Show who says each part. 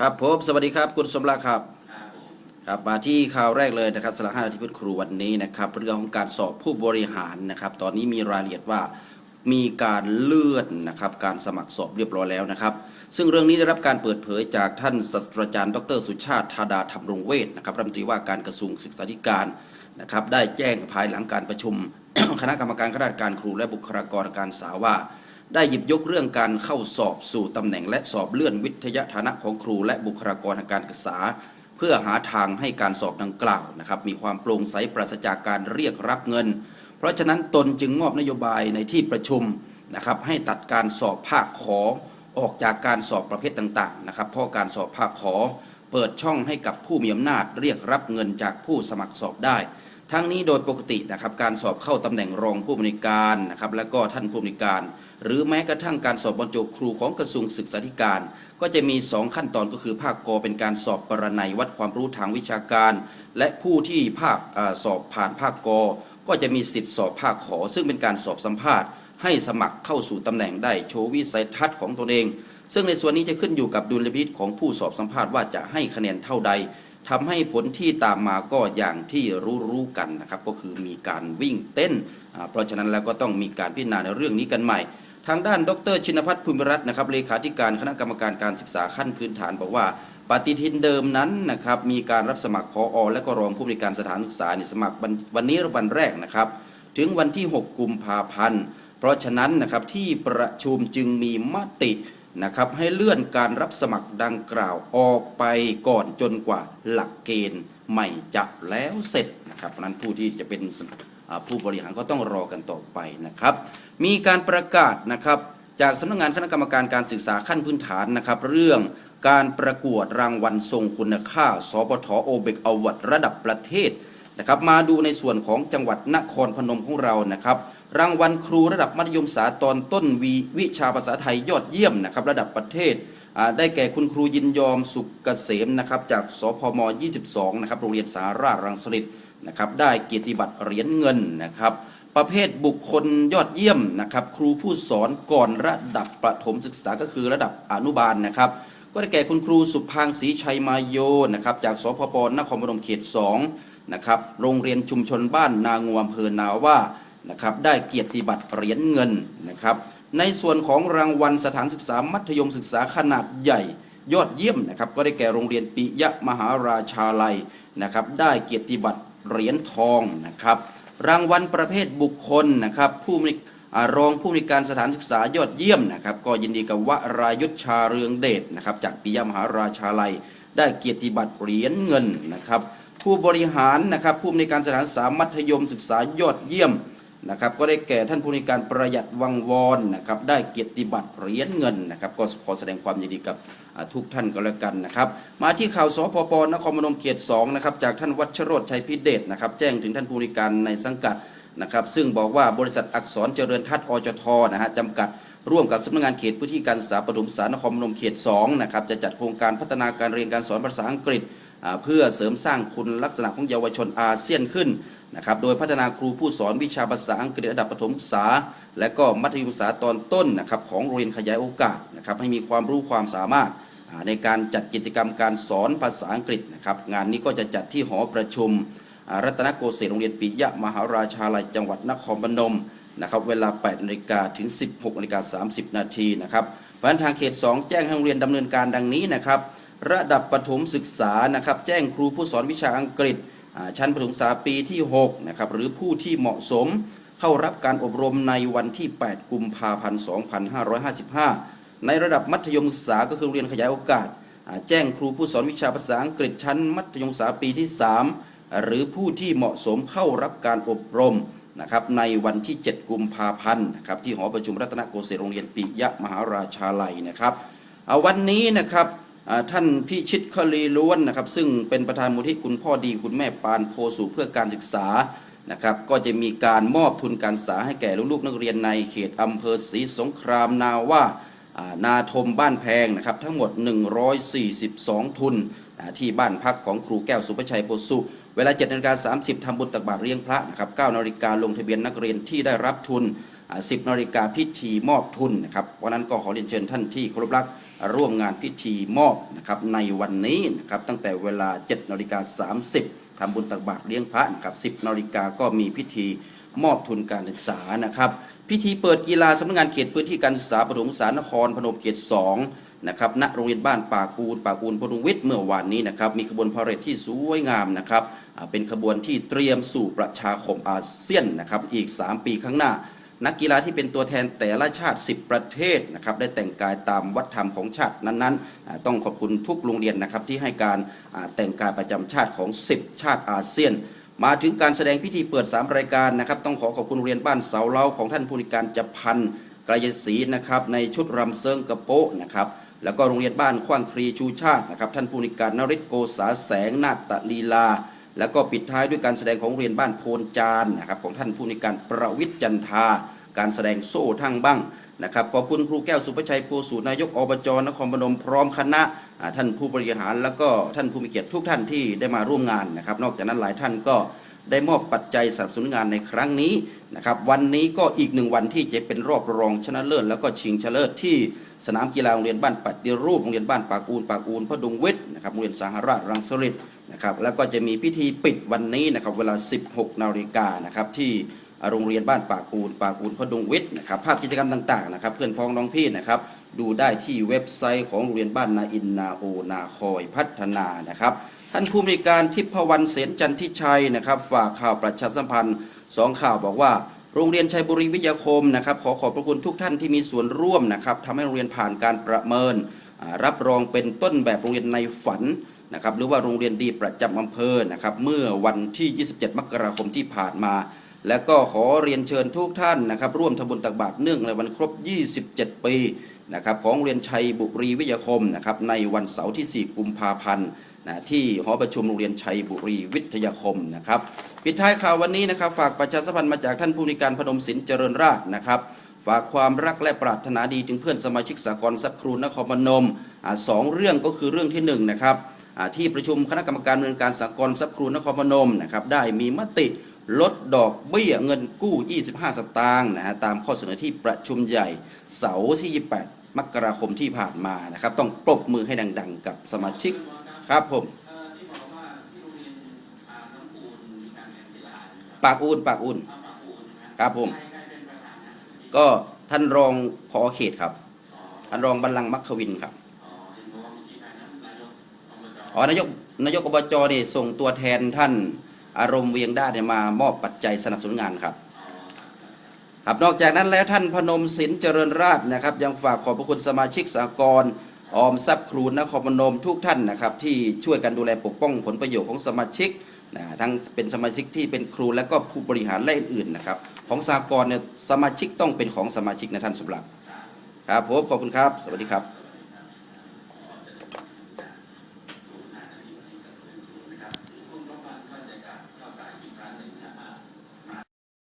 Speaker 1: ครับผมสวัสดีครับ คุณสมรักครับครับมาที่ข่าวแรกเลยนะครับสำหรับห้านาทีพื้นครูวันนี้นะครับเรื่องของการสอบผู้บริหารนะครับ ตอนนี้มีรายละเอียดว่ามีการเลื่อนนะครับการสมัครสอบเรียบร้อยแล้วนะครับ ซึ่งเรื่องนี้ได้รับการเปิดเผยจากท่านศาสตราจารย์ ดร สุชาติธาดาธรรมรงเวชนะครับรัฐมนตรีว่าการกระทรวงศึกษาธิการนะครับ ได้แจ้งภายหลังการประชุม คณะกรรมการข้าราชการครูและบุคลากรการศึกษาว่า ได้หยิบยกเรื่องการเข้าสอบสู่ตำแหน่ง และสอบเลื่อนวิทยาฐานะของครู และบุคลากรทางการศึกษา เพื่อหาทางให้การสอบดังกล่าวนะครับมีความโปร่งใสปราศจากการเรียกรับเงิน เพราะฉะนั้นตนจึงมอบนโยบายในที่ประชุมนะครับให้ตัดการสอบภาคขอออกจากการสอบประเภทต่างๆนะครับเพราะการสอบภาคขอ เปิดช่องให้กับผู้มีอำนาจเรียกรับเงินจากผู้สมัครสอบได้ ทั้งนี้โดยปกตินะครับการสอบเข้าตำแหน่งรองผู้บริการนะครับและก็ท่านผู้บริการ หรือแม้กระทั่งการสอบบรรจุครูของกระทรวงศึกษาธิการ ก็จะมี 2 ขั้นตอนก็คือภาคกอเป็นการสอบปรนัยวัดความรู้ทางวิชาการ และผู้ที่ภาคสอบผ่านภาคกอก็จะมีสิทธิสอบภาคขอ ซึ่งเป็นการสอบสัมภาษณ์ ให้สมัครเข้าสู่ตำแหน่งได้โชว์วิสัยทัศน์ของตนเอง ซึ่งในส่วนนี้จะขึ้นอยู่กับดุลพินิจของผู้สอบสัมภาษณ์ว่าจะให้คะแนนเท่าใดทำให้ผลที่ตามมาก็อย่างที่รู้ๆกันนะครับ ก็คือมีการวิ่งเต้น เพราะฉะนั้นแล้วก็ต้องมีการพิจารณาในเรื่องนี้กันใหม่ ทางด้านดรชินพัฒน์ภูมิรัตน์นะครับเลขาธิการคณะกรรมการการศึกษาขั้นพื้นฐานบอกว่า ปฏิทินเดิมนั้นนะครับมีการรับสมัครพออและก็รองผู้บริการสถานศึกษาในสมัครวันนี้วันแรกนะครับถึงวันที่ 6 กุมภาพันธ์ เพราะฉะนั้นนะครับที่ประชุมจึงมีมตินะครับให้เลื่อนการรับสมัครดังกล่าวออกไปก่อนจนกว่าหลักเกณฑ์ใหม่จะแล้วเสร็จนะครับนั้นผู้ที่จะเป็น ผู้บริหารก็ต้องรอกันต่อไปนะครับ มีการประกาศนะครับจากสำนักงานคณะกรรมการการศึกษาขั้นพื้นฐานนะครับ เรื่องการประกวดรางวัลทรงคุณค่า สปทโอเบกอวัดระดับประเทศนะครับ มาดูในส่วนของจังหวัดนครพนมของเรานะครับ รางวัลครูระดับมัธยมศึกษาตอนต้นวีวิชาภาษาไทยยอดเยี่ยมนะครับ ระดับประเทศได้แก่คุณครูยินยอมสุกเกษมนะครับจากสพม 22 นะครับโรงเรียนสาราชรังสฤษ นะครับได้เกียรติบัตรเหรียญเงินนะครับ ประเภทบุคคลยอดเยี่ยมนะครับครูผู้สอนก่อนระดับประถมศึกษาก็คือระดับอนุบาลนะครับ ก็ได้แก่คุณครูสุพางศรีชัยมาโยนะครับจากสพปนครพนมเขต2นะครับโรงเรียนชุมชนบ้านนางวอำเภอนาว่านะครับได้เกียรติบัตรเหรียญเงินนะครับในส่วนของรางวัลสถานศึกษามัธยมศึกษาขนาดใหญ่ยอดเยี่ยมนะครับก็ได้แก่โรงเรียนปิยะมหาราชาลัยนะครับได้เกียรติบัตร เหรียญทองนะครับ รางวัลประเภทบุคคลนะครับ ผู้มีรองผู้มีการสถานศึกษายอดเยี่ยมนะครับ ก็ยินดีกับวรายุทธชาเรืองเดชนะครับ จากปิยมหาราชาลัย ได้เกียรติบัตรเหรียญเงินนะครับ ผู้บริหารนะครับผู้มีการสถานศึกษามัธยมศึกษายอดเยี่ยมนะครับก็ได้แก่ท่านผู้มีการประหยัดวังวอนนะครับได้เกียรติบัตรเหรียญเงินนะครับก็ขอแสดงความยินดีกับ ทุกท่านก็แล้วกันนะครับ มาที่ข่าวสพปนครพนมเขต2นะครับจากท่านวัชโรดชัยพิเดชนะครับ แจ้งถึงท่านผู้มีการในสังกัดนะครับซึ่งบอกว่าบริษัทอักษรเจริญทัศน์อจทนะฮะจำกัดร่วมกับสำนักงานเขตพื้นที่การศึกษาปฐมศึกษานครพนมเขต2นะครับจะจัดโครงการพัฒนาการเรียนการสอนภาษาอังกฤษ เพื่อเสริมสร้างคุณลักษณะของเยาวชนอาเซียนขึ้นนะครับโดยพัฒนาครูผู้สอนวิชาภาษาอังกฤษระดับประถมศึกษา และก็มัธยมศึกษาตอนต้นนะครับของโรงเรียนขยายโอกาสนะครับให้มีความรู้ความสามารถในการจัดกิจกรรมการสอนภาษาอังกฤษนะครับงานนี้ก็จะจัดที่หอประชุม รัตนโกสินทร์โรงเรียนปิยะมหาราชาลัยจังหวัดนครพนมนะครับเวลา8นาฬิกาถึง 16นาฬิกา30 นาทีนะครับเพราะฉะนั้นทางเขต 2 แจ้งให้โรงเรียนดำเนินการดังนี้นะครับ ระดับประถมศึกษานะครับแจ้งครูผู้สอนวิชาอังกฤษ ชั้นประถมศึกษาปีที่6นะครับหรือผู้ที่เหมาะสมเข้ารับการอบรมในวันที่ 8 กุมภาพันธ์ 2555 ในระดับมัธยมศึกษาก็คือเรียนขยายโอกาส แจ้งครูผู้สอนวิชาภาษาอังกฤษชั้นมัธยมศึกษาปีที่ 3 หรือผู้ที่เหมาะสมเข้ารับการอบรมนะครับในวันที่ 7 กุมภาพันธ์นะครับที่หอประชุมรัตนโกสินทร์โรงเรียนปิยะมหาราชาลัยนะครับเอาวันนี้นะครับ ท่านพิชิตคลีล้วนนะครับ ซึ่งเป็นประธานมูลที่คุณพ่อดีคุณแม่ปานโพสู่เพื่อการศึกษานะครับก็จะมีการมอบทุนการศึกษาให้แก่ลูกๆนักเรียนในเขตอำเภอศรีสงครามนาว่านาทมบ้านแพงนะครับทั้งหมด 142 ทุนอ่าที่บ้านพักของครูแก้วสุภชัยโพสุเวลา7นาฬิกา30ทำบุญตักบาตรเลี้ยงพระนะครับ9นาฬิกาลงทะเบียนนักเรียนที่ได้รับทุน 10นาฬิกาพิธีมอบทุนนะครับวันนั้นก็ขอเรียนเชิญท่านที่เคารพรักร่วมงานพิธีมอบนะครับในวันนี้นะครับตั้งแต่เวลา7นาฬิกา30ทำบุญตักบาตรเลี้ยงพระนะครับ10นาฬิกาก็มีพิธีมอบทุนการศึกษานะครับ พิธีเปิดกีฬาสำนักงานเขตพื้นที่การศึกษาปฐมศึกษานครพนมเขต2นะครับณโรงเรียนบ้านป่ากูลป่ากูลพดุวิทย์เมื่อวานนี้นะครับมีขบวนพาเหรดที่สวยงามนะครับเป็นขบวนที่เตรียมสู่ประชาคมอาเซียนนะครับอีก 3 ปีข้างหน้า นักกีฬาที่เป็นตัวแทนแต่ละชาติ 10 ประเทศนะครับได้แต่งกายตามวัฒนธรรมของชาตินั้นๆ ต้องขอบคุณทุกโรงเรียนนะครับที่ให้การแต่งกายประจำชาติของ 10 ชาติอาเซียน มาถึงการแสดงพิธีเปิด 3 รายการนะครับต้องขอขอบคุณโรงเรียนบ้านเสาเล้าของท่านผู้นิการจัพันธ์กระยศรีนะครับในชุดรำเซิงกระโปะนะครับแล้วก็โรงเรียนบ้านขว้างครีชูชาตินะครับท่านผู้นิการนริศโกษาแสงนาตลีลา แล้วก็ปิดท้ายด้วยการแสดงของโรงเรียนบ้านโพนจานนะครับของท่านผู้นิการประวิทย์จันทา การแสดงโซ่ทั้งบ้างนะครับขอบคุณครูแก้วสุภชัยโพสูตรนายกอบจนครพนมพร้อมคณะท่านผู้บริหาร แล้วก็ท่านผู้มีเกียรติทุกท่านที่ได้มาร่วมงานนะครับ นอกจากนั้นหลายท่านก็ได้มอบปัจจัยสนับสนุนงานในครั้งนี้นะครับวันนี้ก็อีกหนึ่งวันที่จะเป็นรอบรองชนะเลิศแล้วก็ชิงชนะเลิศที่สนามกีฬาโรงเรียนบ้านปฏิรูปโรงเรียนบ้านปากอูนปากอูนพดุงวิทย์นะครับโรงเรียนสหราชรังสฤษนะครับแล้วก็จะมีพิธีปิดวันนี้นะครับเวลา 16 นาฬิกานะครับที่ โรงเรียนบ้านปากูนปากูนพดุงวิทย์นะครับภาพกิจกรรมต่างๆนะครับเพื่อนพ้องน้องพี่นะครับดูได้ที่เว็บไซต์ของโรงเรียนบ้านนาอินนาโอนาคอยพัฒนานะครับท่านผู้มีการทิพวรรณเสนจันทิชัยนะครับฝากข่าวประชาสัมพันธ์สองข่าวบอกว่าโรงเรียนชัยบุรีวิทยาคมนะครับขอขอบพระคุณทุกท่านที่มีส่วนร่วมนะครับทำให้โรงเรียนผ่านการประเมิน รับรองเป็นต้นแบบโรงเรียนในฝันนะครับหรือว่าโรงเรียนดีประจำอำเภอนะครับเมื่อวันที่ 27 มกราคมที่ผ่านมา และก็ขอเรียนเชิญทุกท่านนะครับ ร่วมทำบุญตักบาตรเนื่องในวันครบ 27 ปีนะครับของเรียนชัยบุรีวิทยาคมนะครับในวันเสาร์ที่ 4 กุมภาพันธ์นะที่หอประชุมโรงเรียนชัยบุรีวิทยาคมนะครับปิดท้ายข่าววันนี้นะครับ ฝากประชาสัมพันธ์มาจากท่านผู้นวยการพนมสินเจริญราษฎร์นะครับ ฝากความรักและปรารถนาดีถึงเพื่อนสมาชิกสากลทรัพย์ครูนครพนมอาสองเรื่องก็คือเรื่องที่หนึ่งนะครับอ่าที่ประชุมคณะกรรมการดำเนินการสากลทรัพย์ครูนครพนมนะครับได้มีมติ ลดดอกเบี้ยเงินกู้ 25 สตางค์นะฮะตามข้อเสนอที่ประชุมใหญ่เสาร์ที่ 28 มกราคมที่ผ่านมานะครับ ต้องปรบมือให้ดัง ๆ กับสมาชิกครับผม
Speaker 2: ปาก
Speaker 1: อุ่นปากอุ่น
Speaker 2: ครับ
Speaker 1: ผม ก็ท่านรองพอเขตครับ ท่านรองบัลลังมัคควินครับ
Speaker 2: อ๋อนาเมื่อกี้ใครนายกอบจ
Speaker 1: อ๋อนายกนายกอบจนี่ส่งตัวแทนท่าน อารมณ์เวียงด้าเนี่ยมามอบปัจจัยสนับสนุนงานครับครับนอกจากนั้นแล้วท่านพนมสินเจริญราชนะครับ ยังฝากขอบพระคุณสมาชิกสากลออมทรัพย์ครูนครพนมทุกท่านนะครับ ที่ช่วยกันดูแลปกป้องผลประโยชน์ของสมาชิกนะทั้งเป็นสมาชิกที่เป็นครูและก็ผู้บริหารและอื่นๆนะครับ ของสากลเนี่ยสมาชิกต้องเป็นของสมาชิกนะท่านสมรักครับผมขอบคุณครับ สวัสดีครับ